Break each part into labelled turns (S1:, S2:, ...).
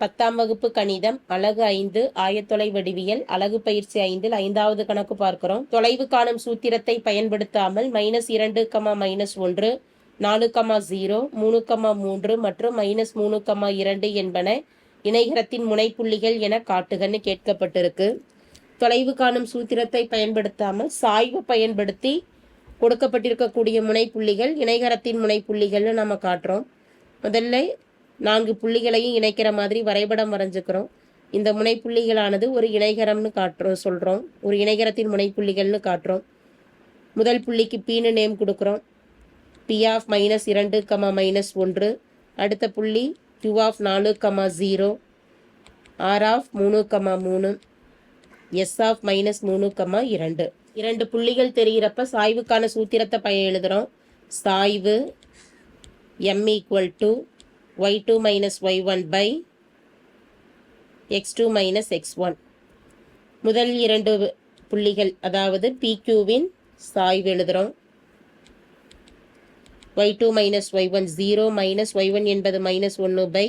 S1: பத்தாம் வகுப்பு கணிதம் அலகு ஐந்து ஆயத்தொலை வடிவியல் அழகு பயிற்சி ஐந்தில் ஐந்தாவது கணக்கு பார்க்கிறோம். தொலைவு காணும் சூத்திரத்தை பயன்படுத்தாமல் மைனஸ் இரண்டு கமா மைனஸ் ஒன்று நாலு கமா ஜீரோ மூணு கமா மூன்று மற்றும் மைனஸ் மூணு கமா இரண்டு என்பன இணைகரத்தின் முனைப்புள்ளிகள் என காட்டுகன்னு கேட்கப்பட்டிருக்கு. தொலைவு காணும் சூத்திரத்தை பயன்படுத்தாமல் சாய்வு பயன்படுத்தி கொடுக்கப்பட்டிருக்கக்கூடிய முனைப்புள்ளிகள் இணைகரத்தின் முனைப்புள்ளிகள்னு நம்ம காட்டுறோம். முதல்ல நான்கு புள்ளிகளையும் இணைக்கிற மாதிரி வரைபடம் வரைஞ்சுக்கிறோம். இந்த முனைப்புள்ளிகளானது ஒரு இணைகரம்னு காட்டுறோம் சொல்கிறோம் ஒரு இணைகரத்தின் முனைப்புள்ளிகள்னு காட்டுறோம். முதல் புள்ளிக்கு பீனு நேம் கொடுக்குறோம். பி ஆஃப் மைனஸ் இரண்டு கமா மைனஸ் ஒன்று. அடுத்த புள்ளி டூ ஆஃப் நாலு கமா ஜீரோ ஆர் ஆஃப் மூணு கமா மூணு. எஸ் ஆஃப் மைனஸ் மூணு கமா இரண்டு. இரண்டு புள்ளிகள் தெரிகிறப்ப சாய்வுக்கான சூத்திரத்தை பய எழுதுகிறோம் சாய்வு M equal to Y two minus Y one by X two minus X one முதல் இரண்டு புள்ளிகள் அதாவது பிக்யூவின் சாய்வு எழுதுகிறோம் Y two minus Y one zero minus Y one என்பது மைனஸ் ஒன்று பை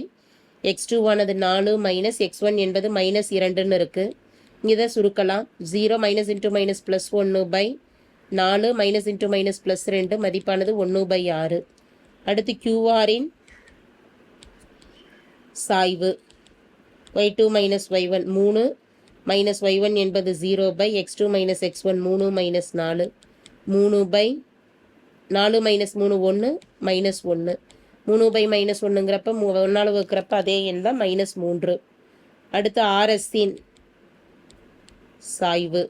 S1: எக்ஸ் டூ ஆனது நாலு மைனஸ் எக்ஸ் ஒன் என்பது மைனஸ் இரண்டுன்னு இருக்குது இதை சுருக்கலாம். Zero minus into minus plus ஒன்று பை நாலு மைனஸ் இன்ட்டு மைனஸ் ப்ளஸ் ரெண்டு மதிப்பானது ஒன்று பை ஆறு. அடுத்து கியூஆரின் சாய்வு. Y two minus Y one மூணு. மைனஸ் ஒய் ஒன் என்பது zero by X two minus X one மூணு மைனஸ் நாலு. மூணு பை நாலு மைனஸ் மூணு ஒன்று மைனஸ் ஒன்று மூணு பை மைனஸ் ஒன்றுங்கிறப்ப மூ ஒன்றால் வைக்கிறப்ப அதே எண் தான் மைனஸ் மூன்று. அடுத்து ஆர்எஸ்ஸின் சாய்வு.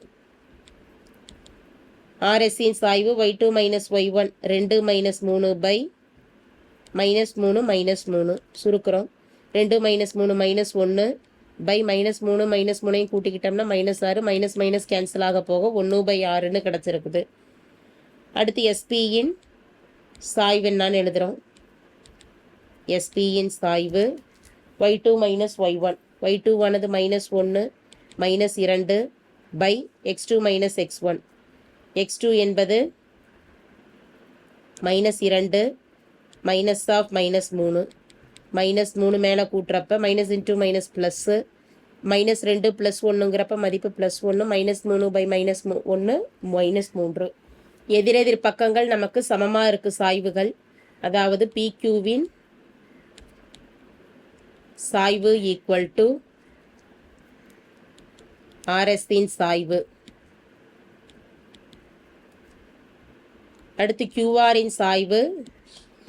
S1: ஆர்எஸ்ஸின் சாய்வு Y two minus Y one ரெண்டு மைனஸ் மூணு பை மைனஸ் மூணு மைனஸ் மூணு. சுருக்கிறோம். ரெண்டு மைனஸ் மூணு மைனஸ் ஒன்று பை மைனஸ் மூணு மைனஸ் மூணையும் கூட்டிக்கிட்டோம்னா மைனஸ் ஆறு மைனஸ் மைனஸ் கேன்சல் ஆக போக ஒன்று பை ஆறுன்னு கிடச்சிருக்குது. அடுத்து எஸ்பியின் சாய்வு என்னான்னு எழுதுகிறோம் எஸ்பியின் சாய்வு Y two minus Y one Y two ஆனது மைனஸ் ஒன்று மைனஸ் இரண்டு by X two minus X one X two என்பது மைனஸ் இரண்டு மைனஸ் ஆஃப் மைனஸ் மூணு. மைனஸ் மூணு மேலே கூட்டுறப்ப minus into minus plus minus ரெண்டு ப்ளஸ் ஒன்றுங்கிறப்ப மதிப்பு ப்ளஸ் ஒன்று மைனஸ் மூணு பை மைனஸ் மூ ஒன்று மைனஸ் மூன்று. எதிரெதிர் பக்கங்கள் நமக்கு சமமாக இருக்குது சாய்வுகள். அதாவது பிக்யூவின் சாய்வு ஈக்குவல் டு ஆர்எஸ்இன் சாய்வு. அடுத்து கியூஆரின் சாய்வு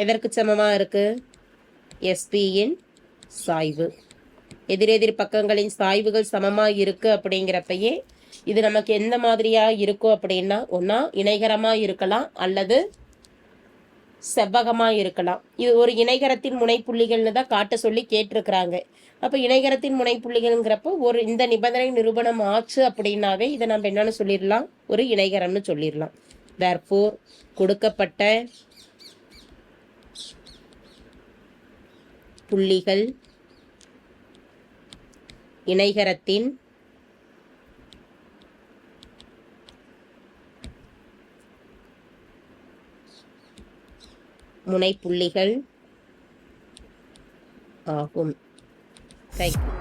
S1: எதற்கு சமமாக இருக்குது எஸ்பியின் சாய்வு. எதிரெதிர் பக்கங்களின் சாய்வுகள் சமமாக இருக்குது அப்படிங்கிறப்பயே இது நமக்கு எந்த மாதிரியாக இருக்கும் அப்படின்னா ஒன்றா இணைகரமாக இருக்கலாம் அல்லது செவ்வகமாக இருக்கலாம். இது ஒரு இணைகரத்தின் முனைப்புள்ளிகள்னு தான் காட்ட சொல்லி கேட்டிருக்கிறாங்க. அப்போ இணைகரத்தின் முனைப்புள்ளிகள்ங்கிறப்போ ஒரு இந்த நிபந்தனை நிரூபணம் ஆச்சு அப்படின்னாவே இதை நம்ம என்னென்னு சொல்லிடலாம்? ஒரு இணைகரம்னு சொல்லிடலாம். தேர்ஃபோர் கொடுக்கப்பட்ட புள்ளிகள். இணைகரத்தின் முனைப்புள்ளிகள் ஆகும். தேங்க்யூ